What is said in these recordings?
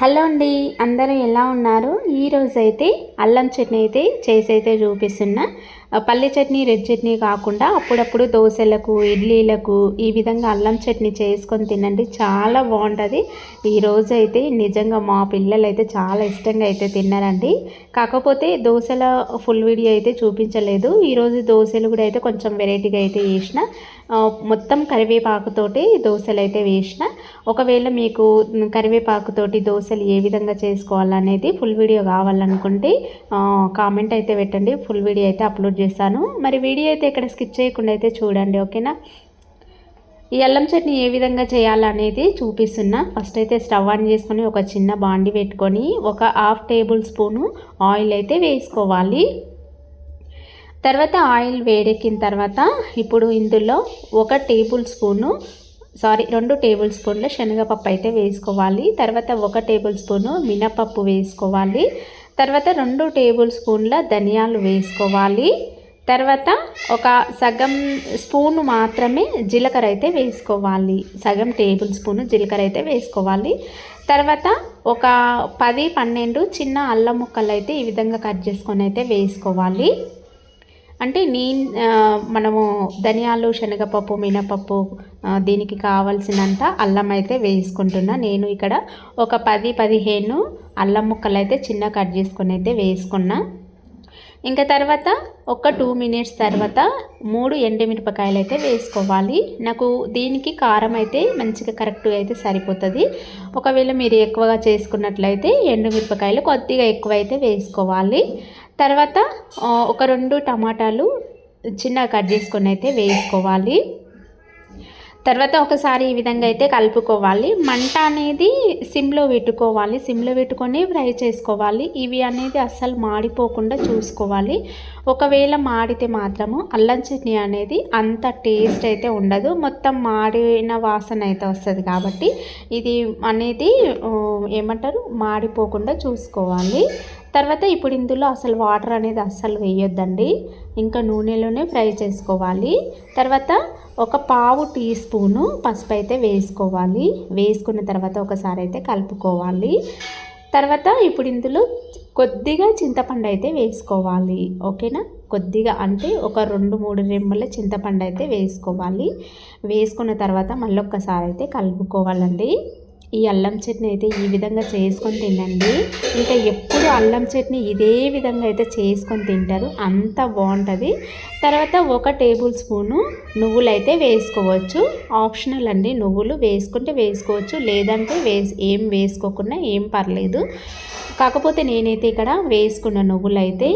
Hello అండి అందరూ ఎలా ఉన్నారు? ఈరోజైతే అల్లం చట్నీ అయితే చేసి అయితే చూపిస్తున్నా. పల్లి చట్నీ రెడ్ చట్నీ కాకుండా అప్పుడప్పుడు దోశలకు ఇడ్లీలకు ఈ విధంగా అల్లం చట్నీ చేసుకొని తినండి. చాలా బాగుంటుంది. ఈరోజు అయితే నిజంగా మా పిల్లలు అయితే చాలా ఇష్టంగా అయితే తిన్నారండి. కాకపోతే దోశల ఫుల్ వీడియో అయితే చూపించలేదు. ఈరోజు దోశలు కూడా అయితే కొంచెం వెరైటీగా అయితే వేసిన మొత్తం కరివేపాకుతోటి దోశలు అయితే వేసిన. ఒకవేళ మీకు కరివేపాకుతోటి దోశలు ఏ విధంగా చేసుకోవాలనేది ఫుల్ వీడియో కావాలనుకుంటే కామెంట్ అయితే పెట్టండి. ఫుల్ వీడియో అయితే అప్లోడ్ చేస్తాను మరి వీడియో అయితే ఇక్కడ స్కిప్ చేయకుండా అయితే చూడండి ఓకేనా ఈ అల్లం చట్నీ ఏ విధంగా చేయాలనేది చూపిస్తున్నా. ఫస్ట్ అయితే స్టవ్ ఆన్ చేసుకొని ఒక చిన్న బాండి పెట్టుకొని ఒక హాఫ్ టేబుల్ స్పూను ఆయిల్ అయితే వేసుకోవాలి. తర్వాత ఆయిల్ వేడెక్కిన తర్వాత ఇప్పుడు ఇందులో ఒక టేబుల్ స్పూను సారీ రెండు టేబుల్ స్పూన్ల శనగపప్పు అయితే వేసుకోవాలి. తర్వాత ఒక టేబుల్ స్పూను మినపప్పు వేసుకోవాలి. తర్వాత రెండు టేబుల్ స్పూన్ల ధనియాలు వేసుకోవాలి. తర్వాత ఒక సగం స్పూను మాత్రమే జీలకర్ర అయితే వేసుకోవాలి. సగం టేబుల్ స్పూను జీలకర్ర అయితే వేసుకోవాలి. తర్వాత ఒక పది పన్నెండు చిన్న అల్లం ముక్కలు అయితే ఈ విధంగా కట్ చేసుకొని అయితే వేసుకోవాలి. అంటే నీ మనము ధనియాలు శనగపప్పు మినపప్పు దీనికి కావలసినంత అల్లం అయితే వేసుకుంటున్నా. నేను ఇక్కడ ఒక పది పదిహేను అల్లం ముక్కలు అయితే చిన్న కట్ చేసుకొని అయితే వేసుకున్నా. ఇంకా తర్వాత ఒక టూ మినిట్స్ తర్వాత మూడు ఎండుమిరపకాయలు అయితే వేసుకోవాలి. నాకు దీనికి కారం అయితే మంచిగా కరెక్ట్గా అయితే సరిపోతుంది. ఒకవేళ మీరు ఎక్కువగా చేసుకున్నట్లయితే ఎండుమిరపకాయలు కొద్దిగా ఎక్కువ అయితే వేసుకోవాలి. తర్వాత ఒక రెండు టమాటాలు చిన్న కట్ చేసుకొని అయితే వేసుకోవాలి. తర్వాత ఒకసారి ఈ విధంగా అయితే కలుపుకోవాలి. మంట అనేది సిమ్లో పెట్టుకోవాలి. సిమ్లో పెట్టుకొని ఫ్రై చేసుకోవాలి. ఇవి అనేది అస్సలు మాడిపోకుండా చూసుకోవాలి. ఒకవేళ మాడితే మాత్రము అల్లం చట్నీ అనేది అంత టేస్ట్ అయితే ఉండదు. మొత్తం మాడిన వాసన అయితే వస్తుంది కాబట్టి ఇది అనేది ఏమంటారు? మాడిపోకుండా చూసుకోవాలి. తర్వాత ఇప్పుడు ఇందులో అసలు వాటర్ అనేది అస్సలు వేయొద్దండి. ఇంకా నూనెలోనే ఫ్రై చేసుకోవాలి. తర్వాత ఒక పావు టీ స్పూను పసుపు అయితే వేసుకోవాలి. వేసుకున్న తర్వాత ఒకసారి అయితే కలుపుకోవాలి. తర్వాత ఇప్పుడు ఇందులో కొద్దిగా చింతపండు అయితే వేసుకోవాలి. ఓకేనా? కొద్దిగా అంటే ఒక రెండు మూడు రెమ్మల చింతపండు అయితే వేసుకోవాలి. వేసుకున్న తర్వాత మళ్ళీ ఒక్కసారి అయితే కలుపుకోవాలండి. ఈ అల్లం చట్నీ అయితే ఈ విధంగా చేసుకొని తినండి. ఇంకా ఎప్పుడు అల్లం చట్నీ ఇదే విధంగా అయితే చేసుకొని తింటారు అంత బాగుంటుంది. తర్వాత ఒక టేబుల్ స్పూను నువ్వులు అయితే వేసుకోవచ్చు. ఆప్షనల్ అండి నువ్వులు వేసుకుంటే వేసుకోవచ్చు లేదంటే వేసి ఏం వేసుకోకుండా ఏం పర్లేదు. కాకపోతే నేనైతే ఇక్కడ వేసుకున్న నువ్వులు అయితే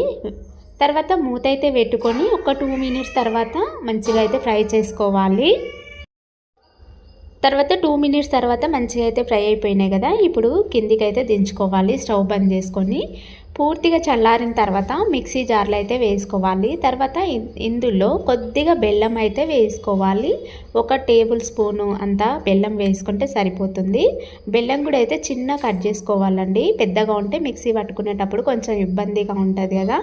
తర్వాత మూత అయితే పెట్టుకొని ఒక టూ మినిట్స్ తర్వాత మంచిగా అయితే ఫ్రై చేసుకోవాలి. తర్వాత టూ మినిట్స్ తర్వాత మంచిగా అయితే ఫ్రై అయిపోయినాయి కదా ఇప్పుడు కిందికి అయితే దించుకోవాలి స్టవ్ బంద్ చేసుకొని. పూర్తిగా చల్లారిన తర్వాత మిక్సీ జార్లో అయితే వేసుకోవాలి. తర్వాత ఇందులో కొద్దిగా బెల్లం అయితే వేసుకోవాలి. ఒక టేబుల్ స్పూను అంతా బెల్లం వేసుకుంటే సరిపోతుంది. బెల్లం కూడా అయితే చిన్న కట్ చేసుకోవాలండి. పెద్దగా ఉంటే మిక్సీ పట్టుకునేటప్పుడు కొంచెం ఇబ్బందిగా ఉంటుంది కదా.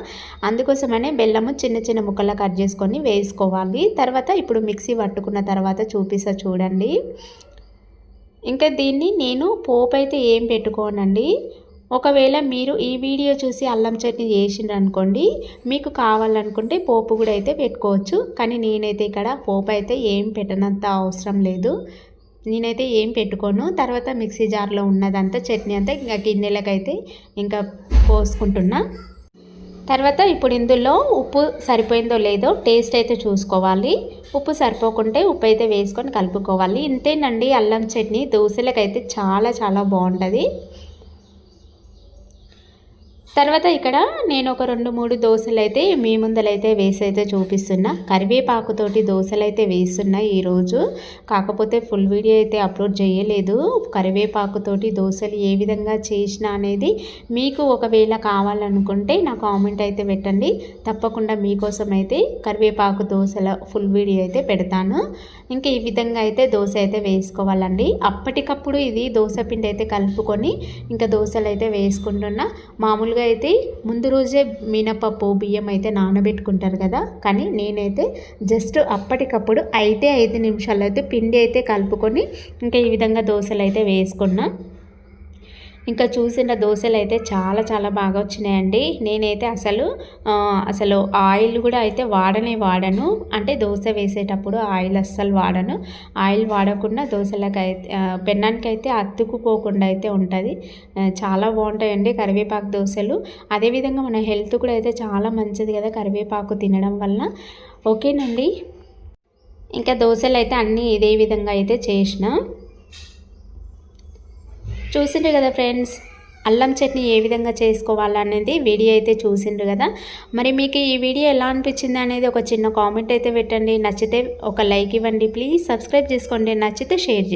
అందుకోసమనే బెల్లము చిన్న చిన్న ముక్కలా కట్ చేసుకొని వేసుకోవాలి. తర్వాత ఇప్పుడు మిక్సీ పట్టుకున్న తర్వాత చూపిస్తా చూడండి. ఇంకా దీన్ని నేను పోపు అయితే ఏం పెట్టుకోనండి. ఒకవేళ మీరు ఈ వీడియో చూసి అల్లం చట్నీ చేసిండ్రు అనుకోండి మీకు కావాలనుకుంటే పోపు కూడా అయితే పెట్టుకోవచ్చు. కానీ నేనైతే ఇక్కడ పోపు అయితే ఏం పెట్టనంత అవసరం లేదు. నేనైతే ఏం పెట్టుకోను. తర్వాత మిక్సీ జార్లో ఉన్నదంతా చట్నీ అంతా ఇంకా గిన్నెలకైతే ఇంకా పోసుకుంటున్నా. తర్వాత ఇప్పుడు ఇందులో ఉప్పు సరిపోయిందో లేదో టేస్ట్ అయితే చూసుకోవాలి. ఉప్పు సరిపోకుంటే ఉప్పు అయితే వేసుకొని కలుపుకోవాలి. ఇంతేనండి అల్లం చట్నీ. దోశలకైతే చాలా చాలా బాగుంటుంది. తర్వాత ఇక్కడ నేను ఒక రెండు మూడు దోశలు అయితే మీ ముందలైతే వేసి అయితే చూపిస్తున్నా. కరివేపాకుతోటి దోశలు అయితే వేస్తున్నా ఈరోజు కాకపోతే ఫుల్ వీడియో అయితే అప్లోడ్ చేయలేదు. కరివేపాకుతోటి దోశలు ఏ విధంగా చేసిన అనేది మీకు ఒకవేళ కావాలనుకుంటే నా కామెంట్ అయితే పెట్టండి. తప్పకుండా మీకోసం అయితే కరివేపాకు దోశల ఫుల్ వీడియో అయితే పెడతాను. ఇంకా ఈ విధంగా అయితే దోశ అయితే వేసుకోవాలండి. అప్పటికప్పుడు ఇది దోశ పిండి అయితే కలుపుకొని ఇంకా దోశలు అయితే వేసుకుంటున్నా. మామూలుగా అయితే ముందు రోజే మినపప్పు బియ్యం అయితే నానబెట్టుకుంటారు కదా. కానీ నేనైతే జస్ట్ అప్పటికప్పుడు అయితే ఐదు నిమిషాలు అయితే పిండి అయితే కలుపుకొని ఇంకా ఈ విధంగా దోశలు అయితే వేసుకున్నా. ఇంకా చూసిన దోశలు అయితే చాలా చాలా బాగా వచ్చినాయండి. నేనైతే అసలు అసలు ఆయిల్ కూడా అయితే వాడనే వాడను. అంటే దోశ వేసేటప్పుడు ఆయిల్ అస్సలు వాడను. ఆయిల్ వాడకుండా దోశలకు అయితే పెన్నానికి అయితే అతుక్కుపోకుండా అయితే ఉంటుంది. చాలా బాగుంటాయండి కరివేపాకు దోశలు. అదేవిధంగా మన హెల్త్ కూడా అయితే చాలా మంచిది కదా కరివేపాకు తినడం వల్ల. ఓకేనండి? ఇంకా దోశలు అయితే అన్నీ ఇదే విధంగా అయితే చేసిన. చూసిండ్రు కదా ఫ్రెండ్స్? అల్లం చట్నీ ఏ విధంగా చేసుకోవాలనేది వీడియో అయితే చూసిండ్రు కదా. మరి మీకు ఈ వీడియో ఎలా అనిపించింది అనేది ఒక చిన్న కామెంట్ అయితే పెట్టండి. నచ్చితే ఒక లైక్ ఇవ్వండి. ప్లీజ్ సబ్స్క్రైబ్ చేసుకోండి. నచ్చితే షేర్